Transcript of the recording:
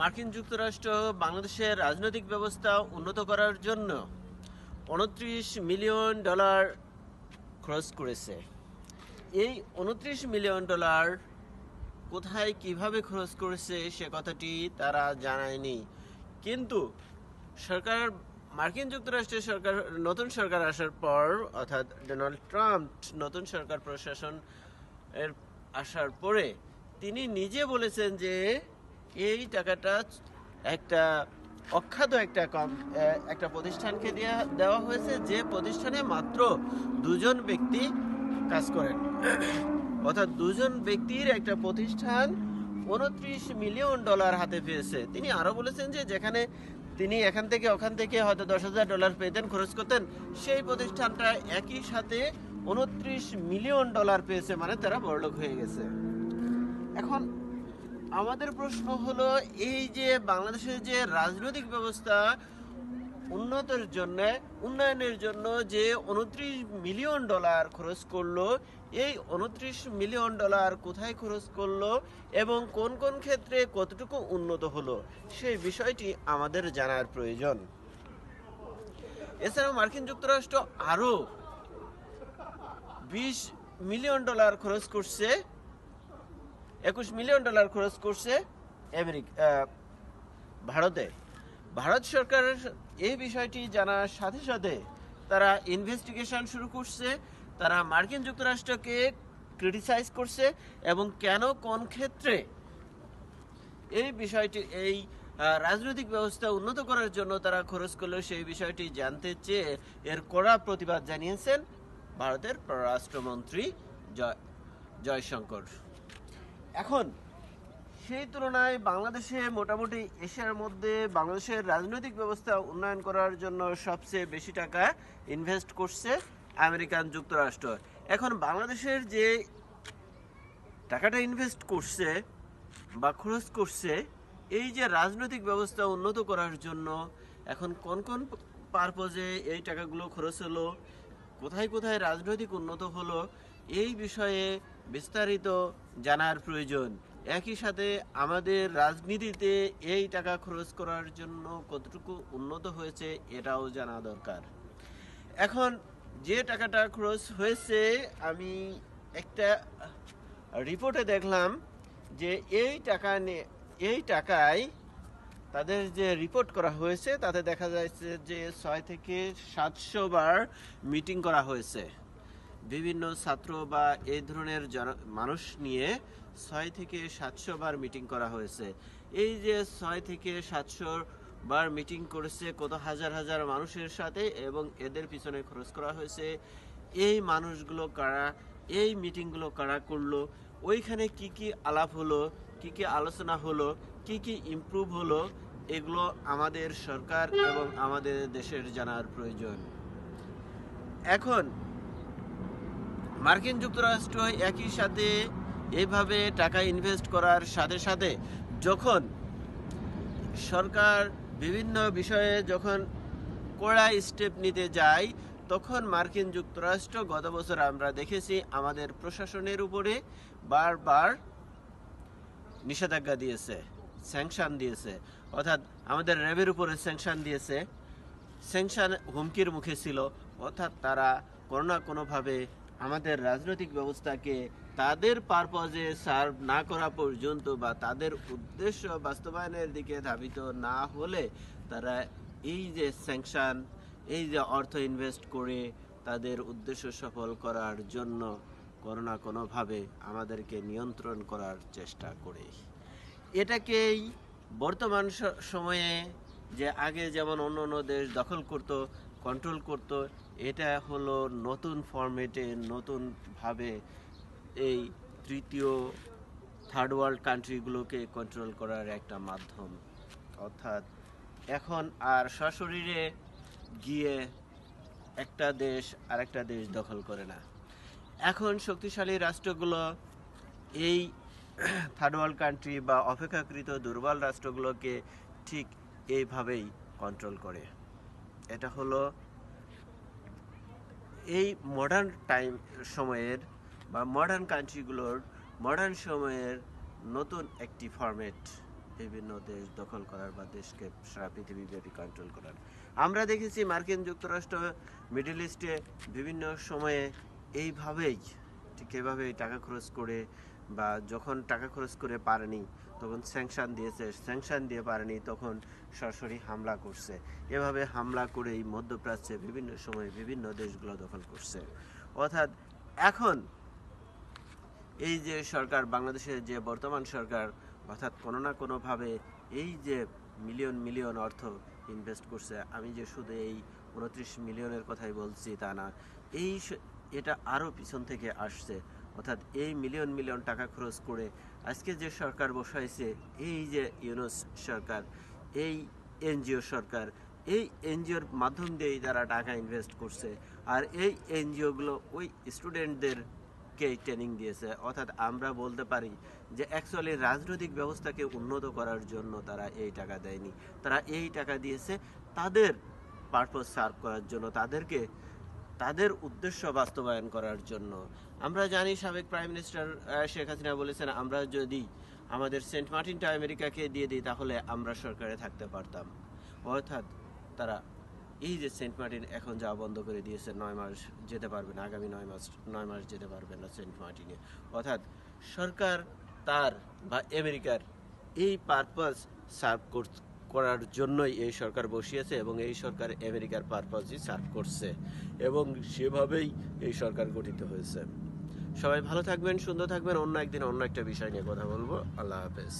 মার্কিন যুক্তরাষ্ট্র বাংলাদেশের রাজনৈতিক ব্যবস্থা উন্নত করার জন্য উনত্রিশ মিলিয়ন ডলার খরচ করেছে। এই উনত্রিশ মিলিয়ন ডলার কোথায়, কীভাবে খরচ করেছে, সে কথাটি তারা জানায়নি। কিন্তু সরকার, মার্কিন যুক্তরাষ্ট্রের সরকার, নতুন সরকার আসার পর, অর্থাৎ ডোনাল্ড ট্রাম্প নতুন সরকার প্রশাসন এর আসার পরে তিনি নিজে বলেছেন যে এই টাকাটা একটা অখ্যাত একটা কম একটা প্রতিষ্ঠানকে দেওয়া দেওয়া হয়েছে, যে প্রতিষ্ঠানে মাত্র দুজন ব্যক্তি কাজ করেন। অর্থাৎ দুজন ব্যক্তির একটা প্রতিষ্ঠান উনত্রিশ মিলিয়ন ডলার হাতে পেয়েছে। তিনি আরও বলেছেন যে যেখানে তিনি এখান থেকে ওখান থেকে হয়তো দশ হাজার ডলার পেতেন, খরচ করতেন, সেই প্রতিষ্ঠানটা একই সাথে উনত্রিশ মিলিয়ন ডলার পেয়েছে মানে তারা বড়লোক হয়ে গেছে। এখন আমাদের প্রশ্ন হলো, এই যে বাংলাদেশের যে রাজনৈতিক ব্যবস্থা উন্নতের জন্য, উন্নয়নের জন্য যে উনত্রিশ মিলিয়ন ডলার খরচ করল, এই উনত্রিশ মিলিয়ন ডলার কোথায় খরচ করল এবং কোন কোন ক্ষেত্রে কতটুকু উন্নত হলো, সেই বিষয়টি আমাদের জানার প্রয়োজন। এছাড়াও মার্কিন যুক্তরাষ্ট্র আরও বিশ মিলিয়ন ডলার খরচ করছে। একুশ মিলিয়ন ডলার খরচ করছে আমেরিকা ভারতে। ভারত সরকার এই বিষয়টি জানার সাথে সাথে তারা ইনভেস্টিগেশন শুরু করছে। তারা মার্কিন যুক্তরাষ্ট্রকে ক্রিটিসাইজ করছে এবং কেন, কোন ক্ষেত্রে এই বিষয়টি, এই রাজনৈতিক ব্যবস্থা উন্নত করার জন্য তারা খরচ করল সেই বিষয়টি জানতে চেয়ে এর কড়া প্রতিবাদ জানিয়েছেন ভারতের পররাষ্ট্রমন্ত্রী জয় জয়শঙ্কর। এখন? সেই তুলনায় বাংলাদেশে মোটামুটি এশিয়ার মধ্যে বাংলাদেশের রাজনৈতিক ব্যবস্থা উন্নয়ন করার জন্য সবচেয়ে বেশি টাকা ইনভেস্ট করছে আমেরিকান যুক্তরাষ্ট্র। এখন বাংলাদেশের যে টাকাটা ইনভেস্ট করছে বা খরচ করছে, এই যে রাজনৈতিক ব্যবস্থা উন্নত করার জন্য এখন কোন কোন পারপজে এই টাকাগুলো খরচ হলো, কোথায় কোথায় রাজনৈতিক উন্নত হলো, এই বিষয়ে বিস্তারিত জানার প্রয়োজন। একই সাথে আমাদের রাজনীতিতে এই টাকা খরচ করার জন্য কতটুকু উন্নত হয়েছে এটাও জানা দরকার। এখন যে টাকাটা খরচ হয়েছে, আমি একটা রিপোর্টে দেখলাম যে এই টাকা এই টাকায় তাদের যে রিপোর্ট করা হয়েছে, তাতে দেখা যাচ্ছে যে ছয় থেকে সাতশো বার মিটিং করা হয়েছে। বিভিন্ন ছাত্র বা এই ধরনের মানুষ নিয়ে ছয় থেকে সাতশো বার মিটিং করা হয়েছে। এই যে ছয় থেকে সাতশো বার মিটিং করেছে, কত হাজার হাজার মানুষের সাথে এবং এদের পিছনে খরচ করা হয়েছে, এই মানুষগুলো কারা, এই মিটিংগুলো কারা করল, ওইখানে কি কি আলাপ হলো, কি কি আলোচনা হলো, কি কি ইমপ্রুভ হলো, এগুলো আমাদের সরকার এবং আমাদের দেশের জানার প্রয়োজন। এখন মার্কিন যুক্তরাষ্ট্র একই সাথে এভাবে টাকা ইনভেস্ট করার সাথে সাথে যখন সরকার বিভিন্ন বিষয়ে যখন কড়া স্টেপ নিতে যায়, তখন মার্কিন যুক্তরাষ্ট্র গত বছর আমরা দেখেছি আমাদের প্রশাসনের উপরে বারবার নিষেধাজ্ঞা দিয়েছে স্যাংশন দিয়েছে। অর্থাৎ আমাদের র্যাবের উপরে স্যাংশন দিয়েছে। স্যাংশন হুমকির মুখে ছিল। অর্থাৎ তারা কোনো না কোনোভাবে আমাদের রাজনৈতিক ব্যবস্থাকে তাদের পারপজে সার্ভ না করা পর্যন্ত বা তাদের উদ্দেশ্য বাস্তবায়নের দিকে ধাবিত না হলে তারা এই যে স্যাংশন এই যে অর্থ ইনভেস্ট করে তাদের উদ্দেশ্য সফল করার জন্য কোনো না কোনোভাবে আমাদেরকে নিয়ন্ত্রণ করার চেষ্টা করে। এটাকেই বর্তমান সময়ে যে আগে যেমন অন্য অন্য দেশ দখল করত কন্ট্রোল করত এটা হলো নতুন ফরম্যাটে নতুনভাবে এই তৃতীয় থার্ড ওয়ার্ল্ড কান্ট্রিগুলোকে কন্ট্রোল করার একটা মাধ্যম। অর্থাৎ এখন আর সশরীরে গিয়ে একটা দেশ আরেকটা দেশ দখল করে না। এখন শক্তিশালী রাষ্ট্রগুলো এই থার্ড ওয়ার্ল্ড কান্ট্রি বা অপেক্ষাকৃত দুর্বল রাষ্ট্রগুলোকে ঠিক এইভাবেই কন্ট্রোল করে। এটা হলো এই মডার্ন টাইম সময়ের বা মডার্ন কান্ট্রিগুলোর মডার্ন সময়ের নতুন একটি ফরম্যাট বিভিন্ন দেশ দখল করার বা দেশকে সারা পৃথিবীব্যাপী কন্ট্রোল করার। আমরা দেখেছি মার্কিন যুক্তরাষ্ট্র মিডল ইস্টে বিভিন্ন সময়ে এইভাবেই, ঠিক এভাবেই টাকা খরচ করে বা যখন টাকা খরচ করে পারেনি, তখন স্যাংশন দিয়েছে। স্যাংশন দিয়ে পারেনি, তখন সরাসরি হামলা করছে। এভাবে হামলা করে এই মধ্যপ্রাচ্যে বিভিন্ন সময় বিভিন্ন দেশগুলো দখল করছে। অর্থাৎ এখন এই যে সরকার, বাংলাদেশের যে বর্তমান সরকার, অর্থাৎ কোনো না কোনোভাবে এই যে মিলিয়ন মিলিয়ন অর্থ ইনভেস্ট করছে, আমি যে শুধু এই উনত্রিশ মিলিয়নের কথাই বলছি তা না, এই এটা আরও পিছন থেকে আসছে। অর্থাৎ এই মিলিয়ন মিলিয়ন টাকা খরচ করে আজকে যে সরকার বসাইছে, এই যে ইউনুস সরকার, এই এনজিও সরকার, এই এনজিওর মাধ্যম দিয়েই তারা টাকা ইনভেস্ট করছে। আর এই এনজিওগুলো ওই স্টুডেন্টদের কে ট্রেনিং দিয়েছে। অর্থাৎ আমরা বলতে পারি যে অ্যাকচুয়ালি রাজনৈতিক ব্যবস্থাকে উন্নত করার জন্য তারা এই টাকা দেয়নি। তারা এই টাকা দিয়েছে তাদের পারপোজ সার্ভ করার জন্য, তাদেরকে তাদের উদ্দেশ্য বাস্তবায়ন করার জন্য। আমরা জানি সাবেক প্রাইম মিনিস্টার শেখ হাসিনা বলেছেন, আমরা যদি আমাদের সেন্ট মার্টিনটা আমেরিকাকে দিয়ে দিই, তাহলে আমরা সরকারে থাকতে পারতাম। অর্থাৎ তারা এই যে সেন্ট মার্টিন এখন যা বন্ধ করে দিয়েছে, নয় মাস যেতে পারবে না, আগামী নয় মাস নয় মাস যেতে পারবে না সেন্ট মার্টিনে। অর্থাৎ সরকার তার বা আমেরিকার এই পারপাস সার্ভ করার জন্যই এই সরকার বসিয়েছে এবং এই সরকার আমেরিকার পারপাসই সার্ভ করছে এবং সেভাবেই এই সরকার গঠিত হয়েছে। সবাই ভালো থাকবেন, সুন্দর থাকবেন। অন্য একদিন অন্য একটা বিষয় নিয়ে কথা বলব। আল্লাহ হাফেজ।